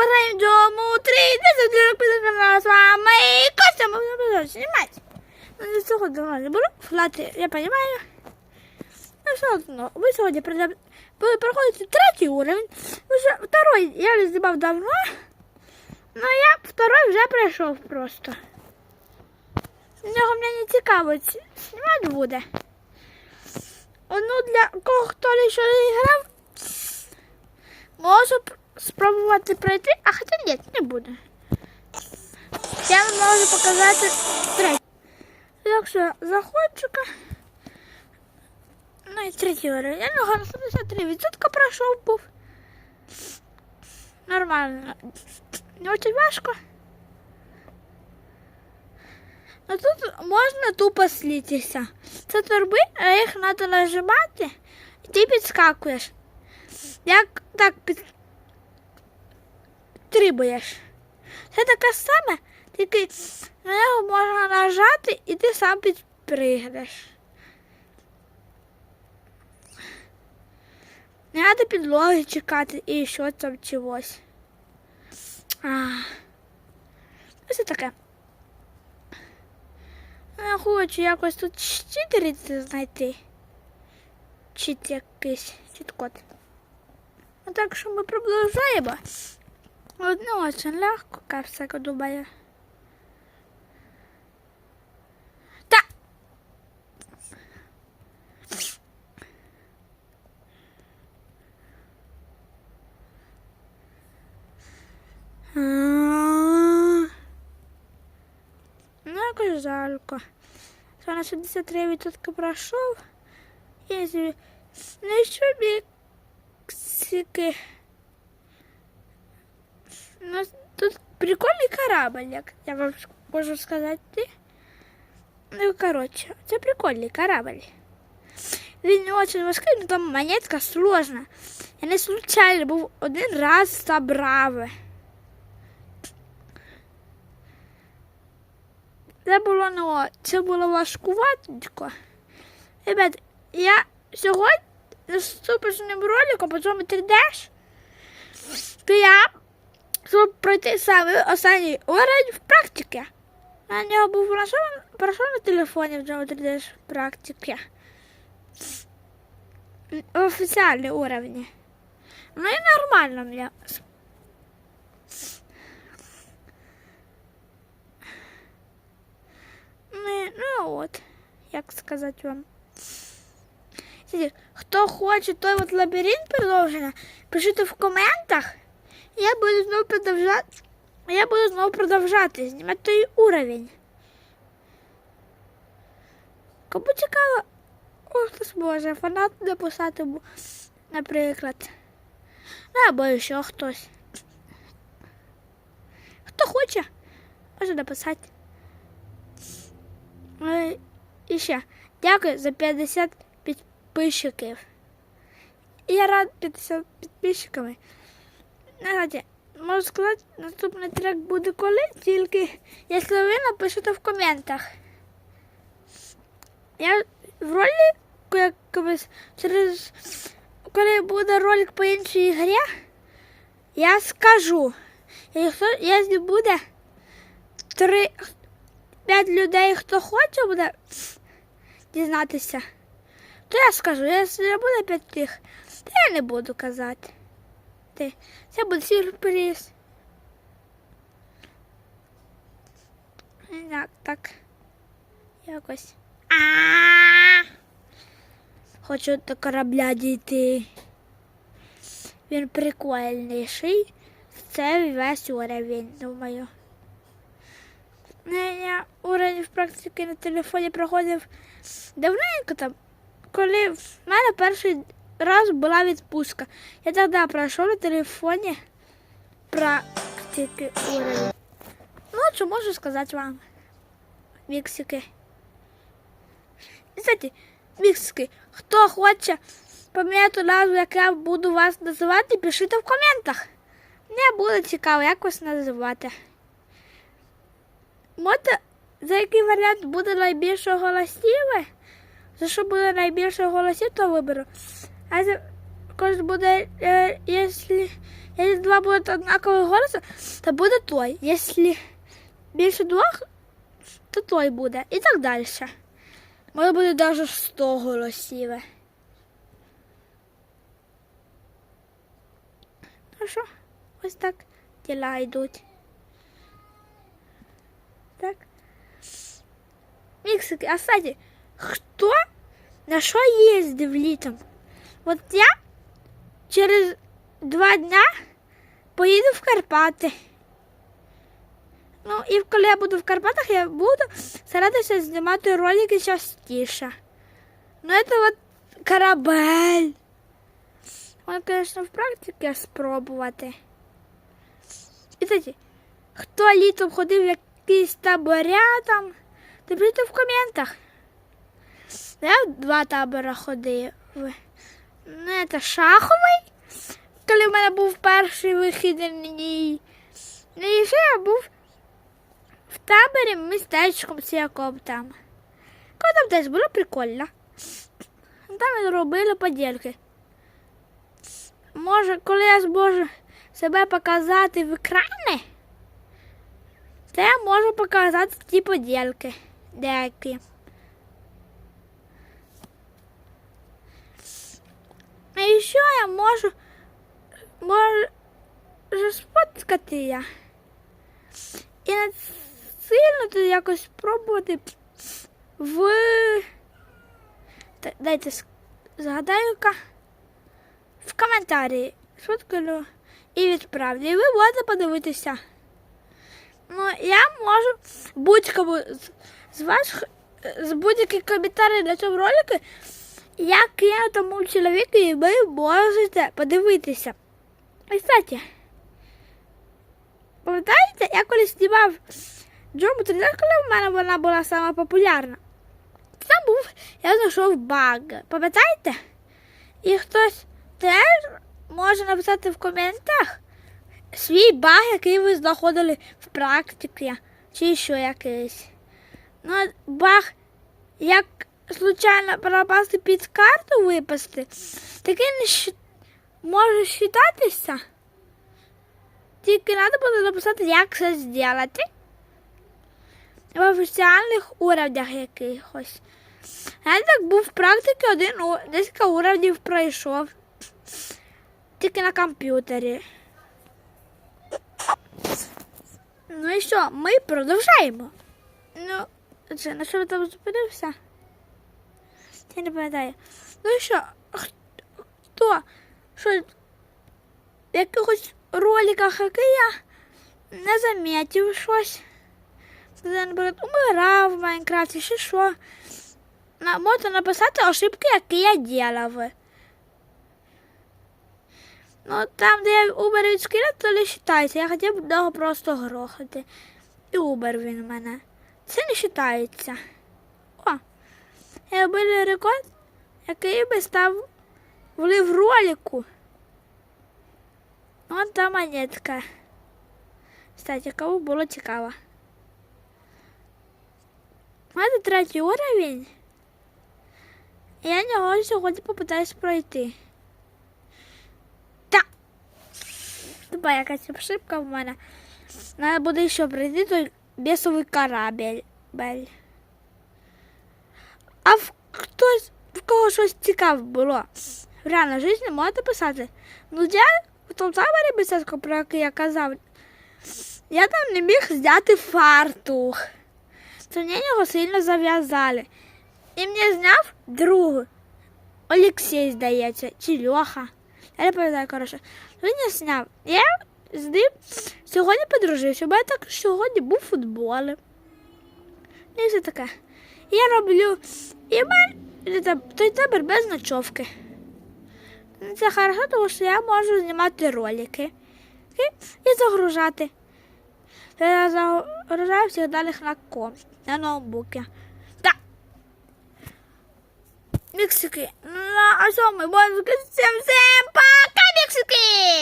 попередньому 3, 10 років з вами Костя, ми будемо знімати. Ну, з цього давно не беру, флати, я розумію. Ну, все одно, ви сьогодні ви проходите третій уровень, вже второй я знімав давно, но я второй вже пройшов просто. Нього мені не цікаво, ці- знімати буде. Ну, для кого хто ще не грав, можу спробувати пройти, а хоча ні, не буду. Я вам можу показати третій. Так що заходчика. Ну і третій уровень. Я нього на 73% пройшов був. Нормально. Не дуже важко. Ну тут можна тупо слітися. Це торби, а їх треба нажимати, і ти підскакуєш. Як так під... підстрибуєш. Це таке саме, тільки на нього можна нажати і ти сам підпригнеш. Не треба підлоги чекати і що там чогось. А. Ось таке. Я хочу якось тут читерити знайти. Чит якийсь, чіт-код. Ну так що ми продовжаємо. Одно очень легко, как всяко думаю. Та! Ну, якось жарко. Це на 63% пройшов. І зі- ну, що Мексики. Ну, тут прикольний корабль, як я вам можу сказати. Ну, коротше, це прикольний корабль. Він не дуже важкий, але там монетка сложна. Я не случайно був один раз забрав. Це було ну, це було важкуватенько. Ребят, я сьогодні наступним роликом, потім 3D, то я щоб пройти саме останній уровень в практиці. На нього був пройшов, на телефоні вже 3D в практиці. В офіціальній уровні. Ну і нормально мені. Ну, ну от, як сказати вам. Хто хоче той от лабіринт продовження, пишіть в коментах. Я буду знову продовжати. Я буду знову продовжати знімати той уровень. Кому цікаво, о, хтось може фанат написати, наприклад. Ну, або ще хтось. Хто хоче, може написати. Е, І ще дякую за 50 підписчиків. Я рад 50 підписчиками. Знаєте, можу сказати, наступний трек буде коли, тільки якщо ви напишете в коментах. Я в ролику якось через коли буде ролик по іншій грі, я скажу. Якщо, якщо буде три, п'ять людей, хто хоче буде дізнатися, то я скажу. Якщо не буде п'ять тих, то я не буду казати. Ти. Це буде сюрприз. Так, так. Якось. А. Хочу до корабля дійти. Він прикольніший. Це весь уровень, думаю. Я уровень в практиці на телефоні проходив давненько там, коли в мене перший раз була відпустка. Я тоді пройшов на телефоні практики уровень. Ну, що можу сказати вам? Міксики. Кстати, міксики, хто хоче поміняти назву, як я буду вас називати, пишіть в коментах. Мені буде цікаво, як вас називати. Можете, за який варіант буде найбільше голосів? За що буде найбільше голосів, то виберу. А за також буде, е, якщо, якщо два будуть однакових голосу, то буде той. Якщо більше двох, то той буде. І так далі. Може буде навіть 100 голосів. Ну що, ось так діла йдуть. Так. Міксики, а кстати, хто на що їздив літом? От я через два дня поїду в Карпати. Ну, і коли я буду в Карпатах, я буду старатися знімати ролики частіше. Ну, це от корабель. Можна, звісно, в практиці спробувати. І хто літом ходив в якісь таборя там, то в коментах. Я в два табора ходив. Ну, це шаховий, коли в мене був перший вихідний. Ну і ще я був в таборі містечком з яком там. Коли там теж було прикольно. Там робили поділки. Може, коли я зможу себе показати в екрані, то я можу показати ті поділки деякі. Що я можу, можу сфоткати я. І не сильно тут якось спробувати в. Та- Дайте згадаю-ка в коментарі сфоткаю і відправлю. І ви можете подивитися. Ну, я можу будь-кому з- з вас з будь-який коментарі на цьому ролику я кину тому чоловіку, і ви можете подивитися. І, кстати, пам'ятаєте, я колись знімав Джому 3 коли в мене вона була сама популярна. Там був, я знайшов баг. Пам'ятаєте? І хтось теж може написати в коментах свій баг, який ви знаходили в практиці, чи ще якийсь. Ну, баг, як случайно пропасти під карту випасти, такий не може вважатися. Тільки треба буде написати, як це зробити. В офіціальних уровнях якихось. Я так був в практиці один декілька уровнів пройшов. Тільки на комп'ютері. Ну і що, ми продовжаємо. Ну, це на що ви там зупинився? Я не пам'ятаю. Ну і що, хто? Що в якихось роликах, які я не замітив щось. Де, наприклад, умирав в Майнкрафті, чи що. На, можете написати ошибки, які я ділав. Ну, там, де я убер від скіля, то не вважається. Я хотів одного просто грохати. І убер він в мене. Це не вважається. О, я робив рекорд, який би став влив ролику. Вон та монетка. Кстати, кому було цікаво. У мене третій уровень. І я нього сьогодні попитаюсь пройти. Та! Тупа якась ошибка в мене. Надо буде ще пройти той бісовий корабель. А в хтось, в кого щось цікаве було в реальній житті, можете писати. Ну я в тому таборі мистецькому, про який я казав, я там не міг зняти фартух. То мені його сильно зав'язали. І мені зняв друг. Олексій, здається, чи Льоха. Я не пам'ятаю, коротше. Він не зняв. Я з ним сьогодні подружився, бо я так сьогодні був футбол. І все таке. Я роблю і в той табір без ночовки. Це хорошо, тому що я можу знімати ролики і, загружати. Я загружаю всіх даних на ком, на ноутбуке. Так. Міксики. Ну, а що ми всім всім пока, міксики!